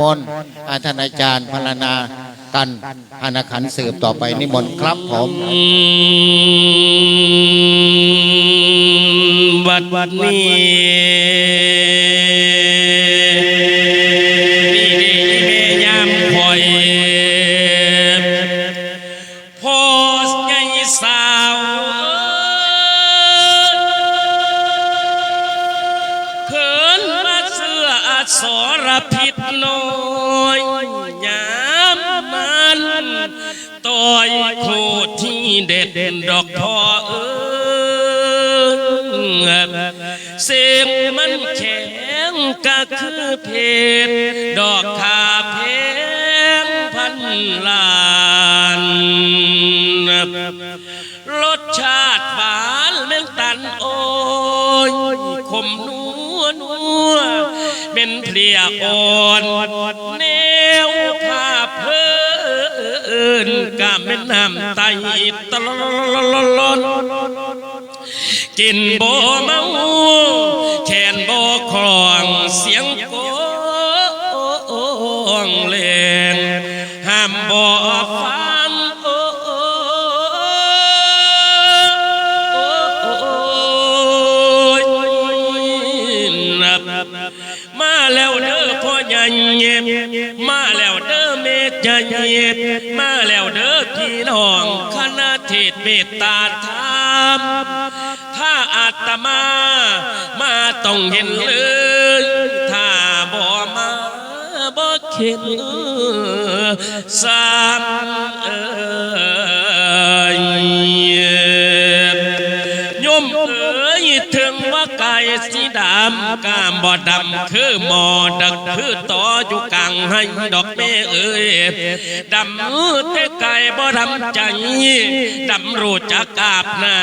มนต์อาท่านอาจารย์พรรณนากันอนาขันสืบต่อไปนิมนต์ครับผมวัดวัดนี้ เสียงมันแข็งก็คือเพชรดอกคาเพงพันล้านรสชาติหวานแมงตันโอ้ยขมนัวนัวเป็นเพลียอ่อนแนวภาพเพลินกาเป็นน้ำไตตลอดกินบ่เมาแขนบ่คลอง เสียงโกงเลงห้ามบ่ฟังโอ้ยนับมาแล้วเด้อพ่อใหญ่เย็บมาแล้วเด้อเมตใหญ่เย็บมาแล้วเด้อพี่น้องคณะเทศเมตตาธรรมถ้าอาตมามาต้องเห็นเลย บ่เข็นสามเอ่ยยมเอ๋ยถึงว่าไก่สีดำกามบ่ดำคือหมอดักคือต่ออยู่กลางให้ดอกแม่เอ๋ยดำแต่ไก่บ่ดำใจดำรู้จักอาบน้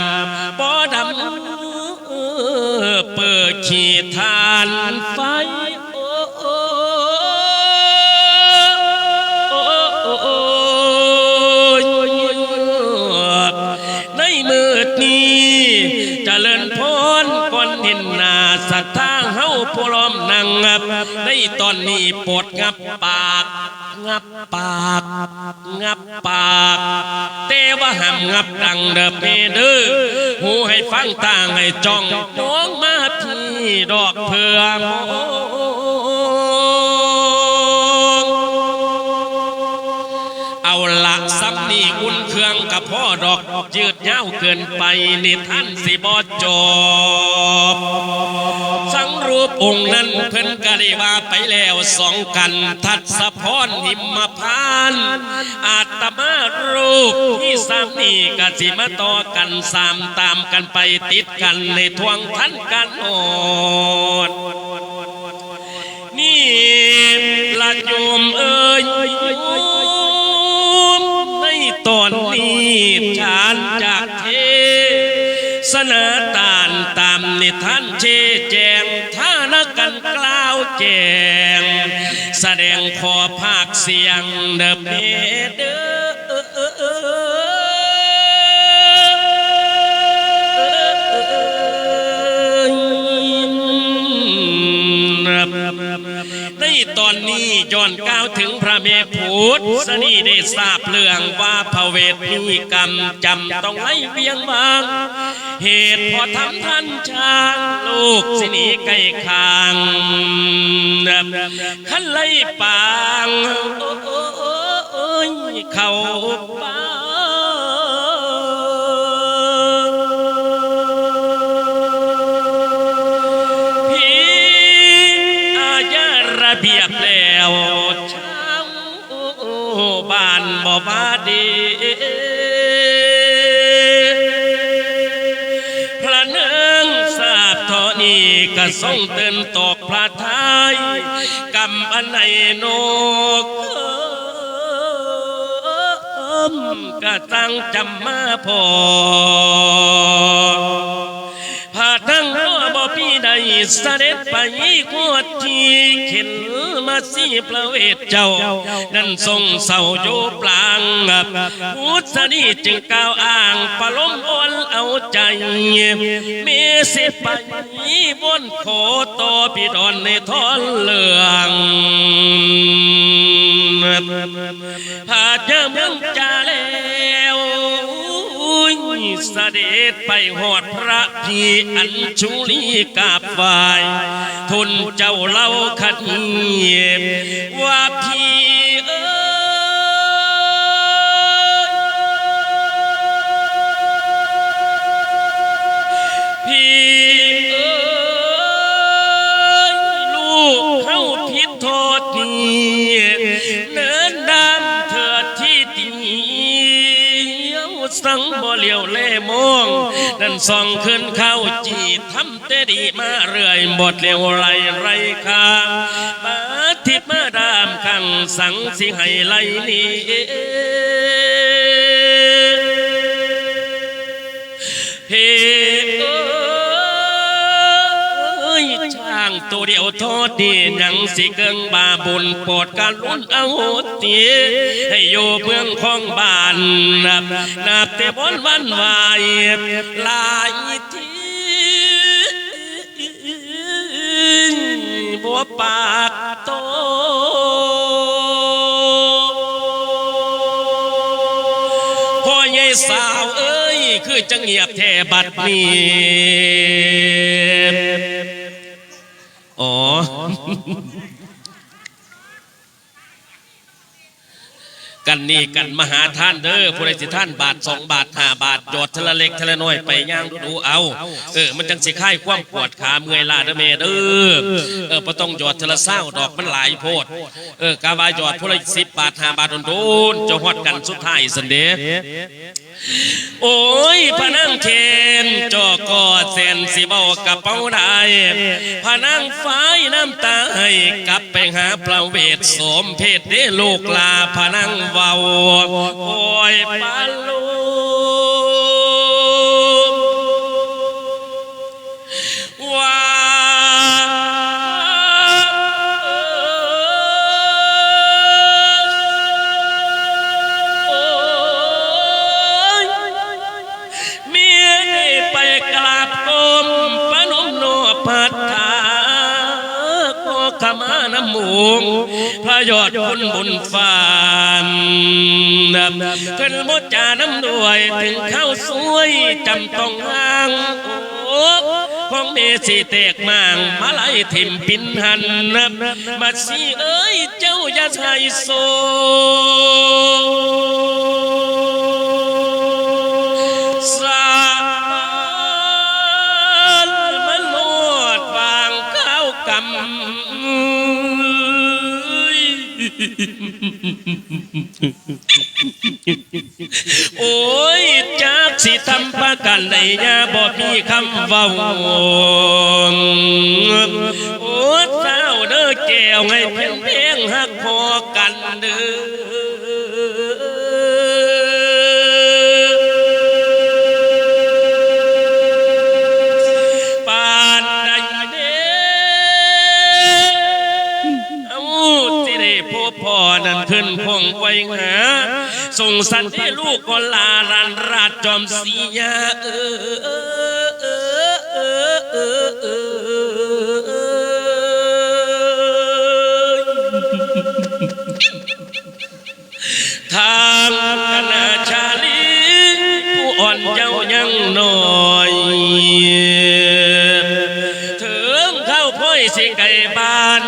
ำบ่ดำเปิดขีดทานไฟ ตอนนี้ปวดงับปาก งับปาก งับปากเตว่าห้ามงับดังเดิมเด้อหูให้ฟังต่างให้จ้องมองมาที่ดอกเพื่อมเอาละซ้ำนี่อุ่นเครื่องกับพ่อดอกยืดยาวเกินไปนี่ท่านสิบอจบ องค์นั้นเพิ่นกะได้ว่าไปแล้วสองกันทัศพรหิมพาน อาตมารูปที่สามนี่กะสิมาต่อกันสามตามกันไปติดกันในทวงทันกันอดนี่ละโยมเอ้ยโยมในตอนนี้ชานจากเท นาตานตามนิท่านเชแจงท่านักกันกล่าวแจง แสดงขอภาคเสียงเดบเเดอในตอนนี้ย้อนก้าวถึงพระเมพุทธสนีได้ทราบเรื่องว่าพระเวทมีกรรมจำต้องไล่เวียงบาง เหตุพอทำท่านช้างลูกสิหนีไก่คางขันไล่ปางโอ้ยเข้าป่าง ก็ทรงเตือนตกพระทายกำบันไหนโนกก็ตั้งจำมาพอ บ่พี่ใดเสด็จไปกวดที่เข็นมาสีประเวทเจ้า นั่นทรงเศร้าโยปลางพุทธนีจึงกล่าวอ้างปลมอ่อนเอาใจมีสิไปวนโคโตพี่ดอนในท้อนเหลืองผาเจอเมืองจาแล้ว เสด็จไปหอดพระพี่อัญชุลีกาบไหวทุนเจ้าเล่าขัดเงียบว่าพี่ เหลียวแลมองนั่นส่องขึ้นเข้าจีทำแต่ดีมาเรื่อยหมดเร็วไรไรค่ามาทิพมาดามขังสังสิให้ไลนี้ ตัวเดียวโทษดียังสิเกิงบาบุญโปรดการลุ้นเอาตีให้อยู่เมืองของบ้านนับนับแต่บนวันวายลายทีบัวปากโตพ่อใหญ่สาวเอ้ย คือจะเงียบแท่บัดนี้อ๋อ กันนี่กันมหาท่านเด้อผู้ใดสิท่านบาทสองบาทห้าบาทหยอดทะละเล็กทะละน้อยไปย่างดูเอา เออมันจังสิค่ายความปวดขาเมื่อยลาเด้อเมเด้อเออปะต้องหยอดทะละเศร้าดอกมันหลายโพด เออกาวาหยอดผู้ใดสิบบาทห้าบาทโดนโดนจะหอดกันสุดท้ายสันเดโอ้ ยพะนังเคนจอกอดเซนสิเบากระเป๋าได้พะนังฝ้ายน้ำตาให้กลับไปหาประเวทสมเพศเด้ลูกลาพะนังเวาโอยปาลู พระยอดคุณบุญฟานขึ้นมดจาน้ำด้วย ถึงเข้าสวยจำต้องห่างโอ้ของเมสีเตกมางมาไล่ทิมปินหันมาสีเอ้ยเจ้าอย่าใช้โซ โอ้ยจากสิทำประกันในยาบ่มีคำเว้าโอ้เจ้าเด้อแก้วให้เพียงเพียงหักพอกันเด้อ ขึ้นพงไว้หาส่งสันให้ลูกก็ลารันราชจอมเสียเออเออเออเออเออเออทางคณะชาลีผู้อ่อนเจ้ายังน้อยถึงเข้าพ้อยสิไก่บ้าน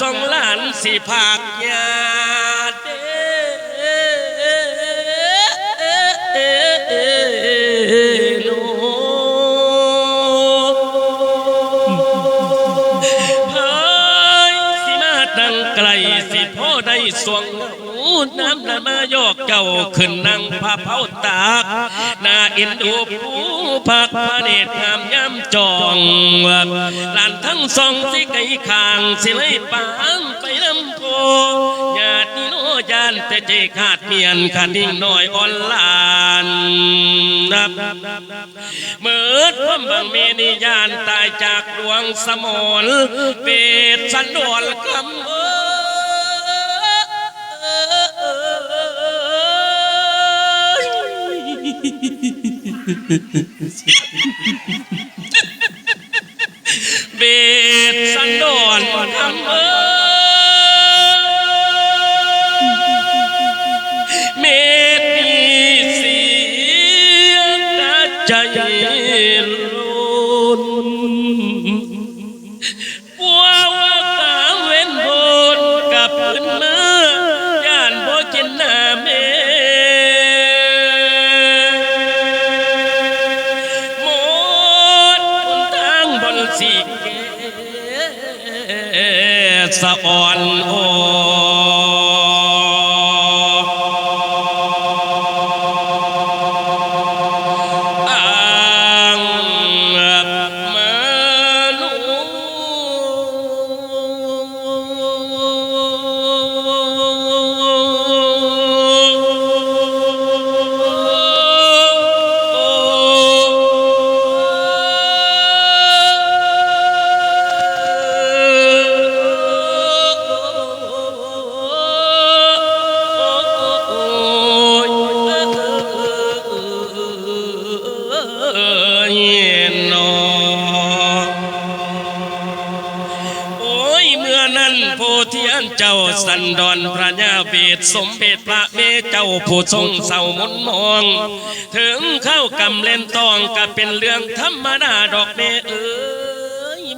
สองหลานสิภาคยา น้ำละมายกเจ้าขึ้นนั่งพาเผาตากนาอ็นดูผู้พักพระเนตรงามย้ำจองหลานทั้งสองสิไก่ขางสิไล่ปางไปน้ำโพญาติโนญานแต่เจขาดเมียนขาดนิ่งน้อยอ่อนลานนับเมื่อความบังเมนิยานตายจากดวงสมรเปดสันดอนคำ เบ็ดสันดอนทำเอ้ ส ผู้ทรงเศร้ามนมอง ถึงเข้ากำเล่นตองก็เป็นเรื่องธรรมดาดอกเมเอ้ย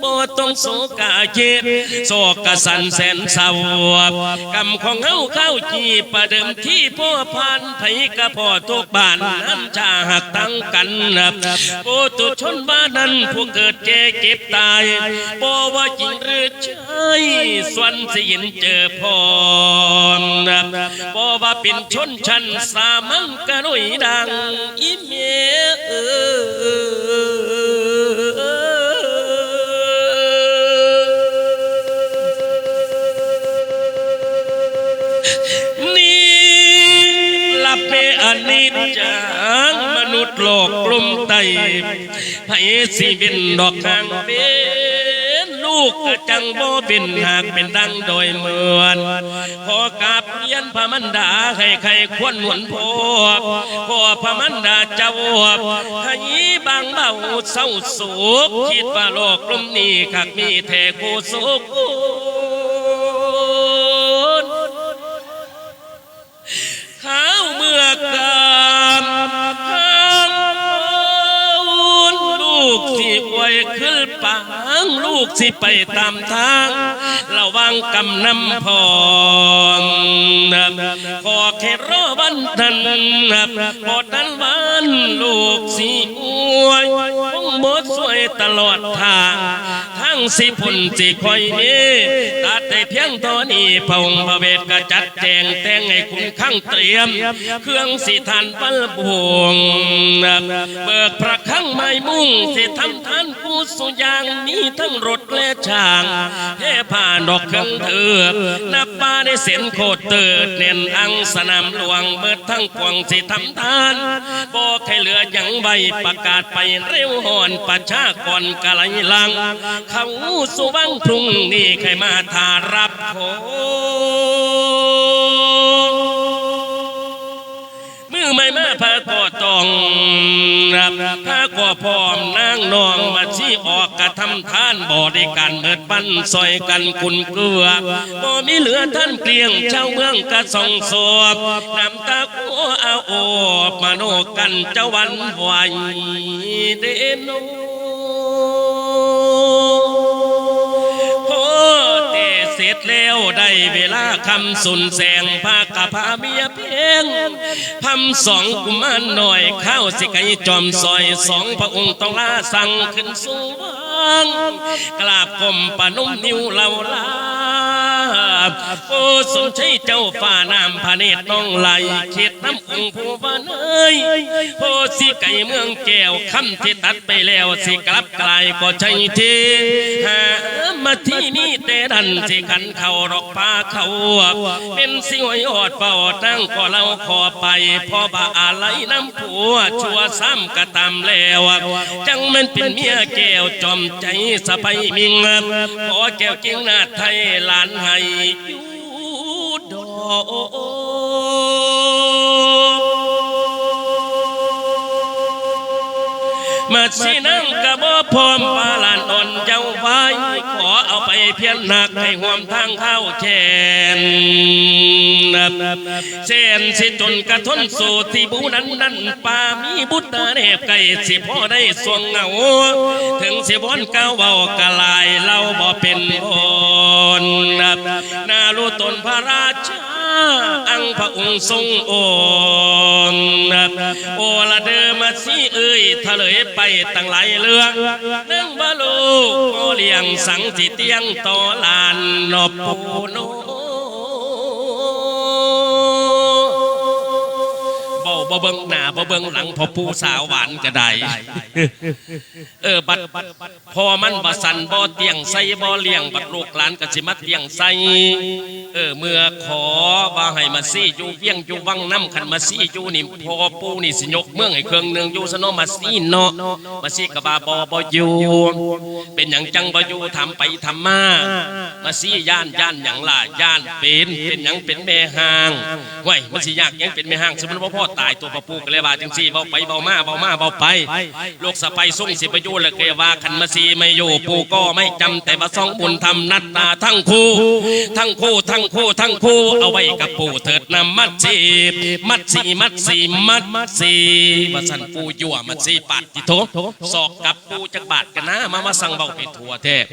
บ่ต้องโศกาเจ็ดโศกกสันแสนเศร้ากรรมของเฮาเข้าจีประเดิมที่พ่อพันไผกะพ่อทุกบ้านน้ำชาหักตั้งกันนะโปตุชนบ้านนั้นผู้เกิดแก่เก็บตายบ่ว่าจริงหรือใช่สวนสิยินเจอพรนะบ่ว่าเป็นชนชั้นสามังกะรุ่ยดังอีเมเออ โลกกลุ่มไตไผสิเป็นดอกทางเป็นลูกกะจังบ่เป็นหากเป็นดังโดยเหมือนขอกราบเรียนพระมันดาให้ใครควรหวนพบขอพระมันดาเจ้าให้บางเบาเศร้าโศกคิดว่าโลกกลุ่มนี้ขักมีแท้กูสุขข้าวเมื่อกา ปางลูกสิไปตามทาง ระวังกำน้ำพรขอแค่รอวันทันพอดันวันลูกสิอวยคงบดสวยตลอดทางทั้งสิพุ่นสิคอยนี้ตัดแต่เพียงตอนนี้พระองค์พระเวทก็จัดแจงแต่งให้คุณข้างเตรียม เครื่องสิทานปัลบวงเบิกพระข้างไม้มุ่งสิทำทานกูสุยางมีทั้งรถและช่างแห่ผ่านดอกเครื่องเถือกนับป้าได้เส้นโคตรเติดเน้นอังสนามหลวงเบิดทั้งปวงสิทำทานบอกให้เหลือยังใบประกาศไปเร็วหอนประชากรกะไหลลัง เขาสุวังพรุ่งนี้ใครมาทารับโคมือไม่มาพาก่อตองรับพาก่อพร้อมนางนองมาชี้ออกกระทำท่านบ่ได้การเบิดปั้นซอยกันคุณเกลือบ่มีเหลือท่านเกลียงชาวเมืองกระส่องสอบน้ำตากัวเอาโอบมาโนกันเจ้าวันไหวเดโน เสร็จแล้วได้เวลาคำสุนแสงพากะพาเมียเพียงพำสองกุมารหน่อยข้าวสิไก่จอมซอยสองพระองค์ต้องลาสั่งขึ้นสู่วังกราบกรมปนุ่มนิ้วเหล่าลาโอ้สมชัยเจ้าฝ่านามพระเนตรน้องไหลเข็ดน้ำองค์ผู้วานเอ้ยโอ้สิไก่เมืองแก้วคำที่ตัดไปแล้วสิกลับกลายก็ใช่ทีหา มาที่นี่แต่ดันสิขันเขารอกพาเขาเป็นสิวยอดเป่าตั้งก็เราขอไปพอบาอะไรน้ำผัวชัวซ้ำกระตำแล้วจังมันเป็นเมียแก้วจอมใจสะไปมิงขอแก้วเก่งนาไทยหลานให้อยู่ดอมาสินั่งกระบ่พร้อมปาลานอ่อนเจ้าายขอเอาไปเพียนหนักให้ห่วมทางเข้าแขนเส้นสิจนกระทนสู่ที่บูนั้นนั่นป่ามีบุตรเนบไก่สิพ่อได้สวงเงา ถึงสิบอนเก้าเบากะลายเล่าบ่เป็นคนนาลูตนพระราชา อังพระองค์ทรงโอนโอละเดิมาสีเอ้ยทะเลไปตั้งหลายเรื่องนึ่งบาลูโอเลียงสังสิเตียงต่อลานนอบปูโน บ่บ่เบิ่งหน้าบ่เบิ่งหลังพอผู้สาวหวานก็ได้เออบัดพอมันบ่สันบ่เตียงใส่บ่เลี้ยงบัดลูกหลานก็สิมาเตียงใส่เออเมื่อขอว่าให้มาซี่อยู่เวียงอยู่วังน้ำคันมาซี่อยู่นี่พอปู่นี่สิยกเมืองให้เครื่องหนึงอยู่ซะเนาะมาซี่เนาะมาซี่ก็บ่าบ่บ่อยู่เป็นหยังจังบ่อยู่ทำไปทำมามาซี่ย่านย่านหยังล่ะย่านเป็นเป็นหยังเป็นแม่ห้างห้วยมันสิยากหยังเป็นแม่ห้างสมมุติว่าพ่อตายตัวพ่อปู่ก็เลยว่าจังซี่เว้าไปเว้ามาเว้ามาเว้าไปลูกสะใภ้ส่งสิไปอยู่แล้วเกว่าคันมาซีไม่อยู่ปู่ก็ไม่จำแต่ว่าสองบุญทำนัดตาทั้งคู่ ทั้งคู่ทั้งคู่ทั้งคู่เอาไว้กับปู่เถิดนำมัดสีมัดสีมัดสีมัดสีว่าสันปู่ยั่วมัดสีปาดที่โถสอกกับปู่จักบาทกันนะมามาสั่งเบาไปทั่วเทพ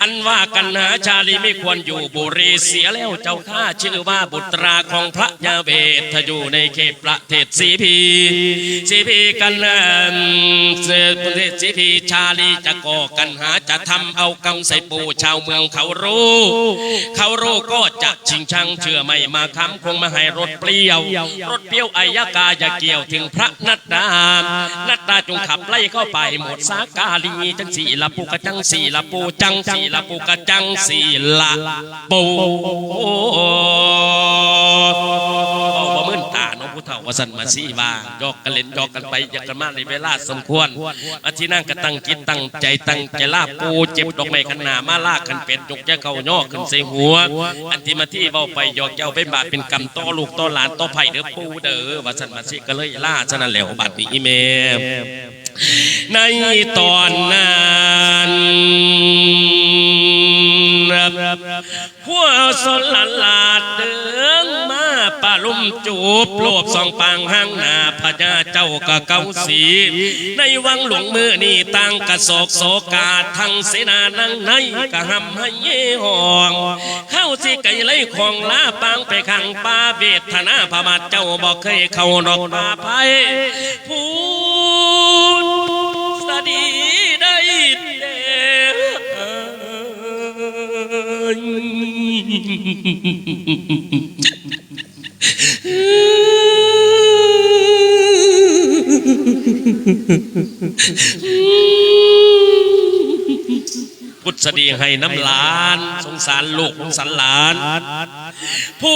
อันว่ากันหาชาลีไม่ควรอยู่บุรีเสียแล้วเจ้าข้าชื่อว่าบุตราของพระยาเวทอยู่ในเขตประเทศสีพีสีพีกันนเสประเทศสีพีชาลีจะก่อกันหาจะทำเอากำใส่ปูชาวเมืองเขารู้ เขารู้ก็จะชิงชังเชื่อไม่มาคำคงมาให้รถเปรี้ยว รถเปรี้ยวอายกาอย่าเกี่ยวถึงพระนัดดานัดดาจงขับไล่เข้าไปหมดสากาลีจังสีละปูกระจังสีละปูจังสีละปูกระจังสีละปู ว่าสันมาสีว่ายอกกันเล่นยอกกันไปอยากกันมาในเวลาสมควรอาที่นั่งก็ตั้งจิตตั้งใจตั้งใจลาปูเจ็บดอกไม้ขันหนามาลากขันเป็ดยกแย่เก่าย่อขึ้นใส่หัว อันที่มาที่เบาไปหยอกเย้าเป็นบาปเป็นกรรมต่อลูกต่อหลานต่อไผ่เด้อปูเด้อว่าสันมาสิก็เลยล่าฉะนั้นแล้วบัดนี้อีเมในตอนนั้น หัวสนหลานลาดเดิงมาปาลุ่มจูบโลบสองปางห้างนาพญาเจ้ากะเกาสี ในวังหลวงมือนี่ตั้งกระโศกโศกาทั้งเสนานังในกะหำให้เย่หองเข้าสิไก่ไล่ของลาปางไปขังป่าเวทนาพมาเจ้าบอกเคยเข้าดอกป่าไผ่พูด พุทธสดีให้น้ำหลาน สงสารลูกสงสารหลานพู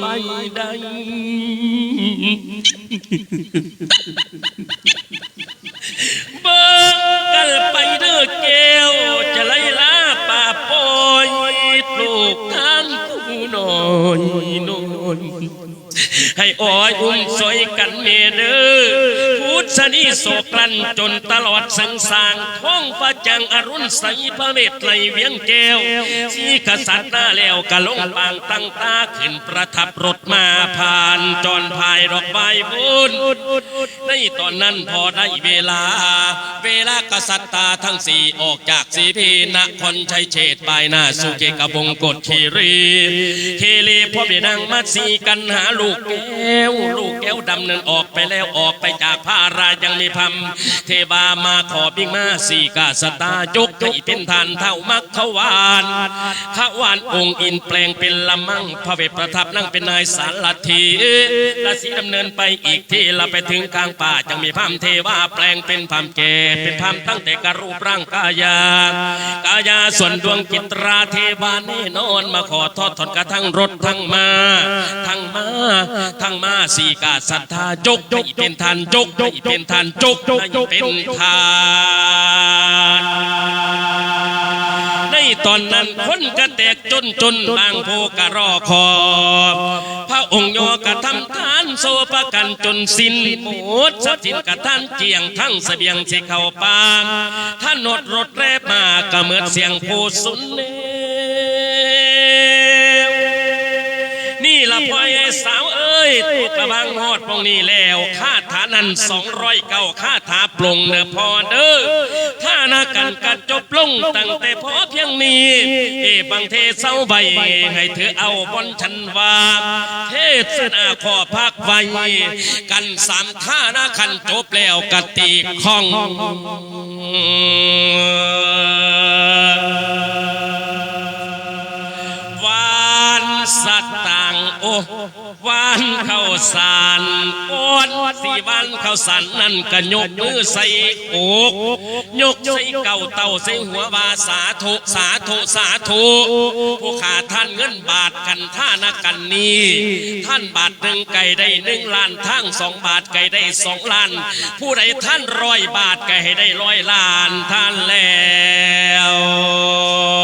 ไป โศกลั่นจนตลอดสังสารท้องฟ้าจังอรุณใสพระเวทไหลเวียงแก้วสีกษัตริย์หน้าแล้วกะลงปางตั้งตาขึ้นประทับรถมา จอนภายดอกใบบุญในตอนนั้นพอได้เวลา เวลากษัตริย์ตาทั้งสี่ออกจากสีพีนครชัยเฉดปลายหน้าสุเกกบงกฎคีรีเคเลพ่อเบียนางมัดสีกันหาลูกแก้วลูกแก้วดำนั้นออกไปแล้วออกไปจากผ้ารายังมีพัมเทวามาขอบิงมาสีกาสตายกให้เป็นทานเท่ามักขวานขวานองค์อินแปลงเป็นละมั่งพระเวทประทับนั่งเป็นนายสารลัทธีละสีดำเนินไปอีกที่ละไปถึงกลางป่าจังมีพัมเทวาแปลงเป็นพัมแก่เป็นพัมตั้งแต่กรูปร่างกายากายาส่วนดวงจิตราเทวาแน่นอนมาขอทอดถอนกระทั่งรถทั้งมา ทั้งมา ทั้งมาสี่กาศรัทธายกให้เป็นทานยกให้เป็นทานยกให้เป็นทาน นตอนนั้นคนกระแตกจนจนบางโพกะรอคอพระองค์ยอกระทำทานโซประกันจนสิ้นหมดสัจินกระท่านเจียงทั้งเสบียงสิเข้าปางท่านนดรถแรบมากระเมิดเสียงผู้สุนเลว นี่ละพ่อไอ้สาวเอ้ยตกกระบังฮอดพวกนี้แล้วค่าฐานันสองร้อยเก้าค่าถาปลงเด้อพ่อเด้อถ้านากันกัดจบลงตั้งแต่พอเพียงนี้เอบางเทเศร้าใบให้เธอเอาบนชันวาเทศนาขอพักไว้กันสามท่านาคันจบแล้วกติข้องว โอวานเข้าสารอ้อนสีวานเข้าสารนั่นก็ยกมือใส่โอกยกใส่เก่าเต่าใส่หัววาสาธุสาธุสาธุผู้ขาท่านเงินบาทกันท่านักกันนี้ท่านบาทหนึ่งไก่ได้หนึ่งล้านทั้งสองบาทไก่ได้สองล้าน ผู้ใดท่านร้อยบาทไก่ให้ได้ร้อยล้านท่านแล้ว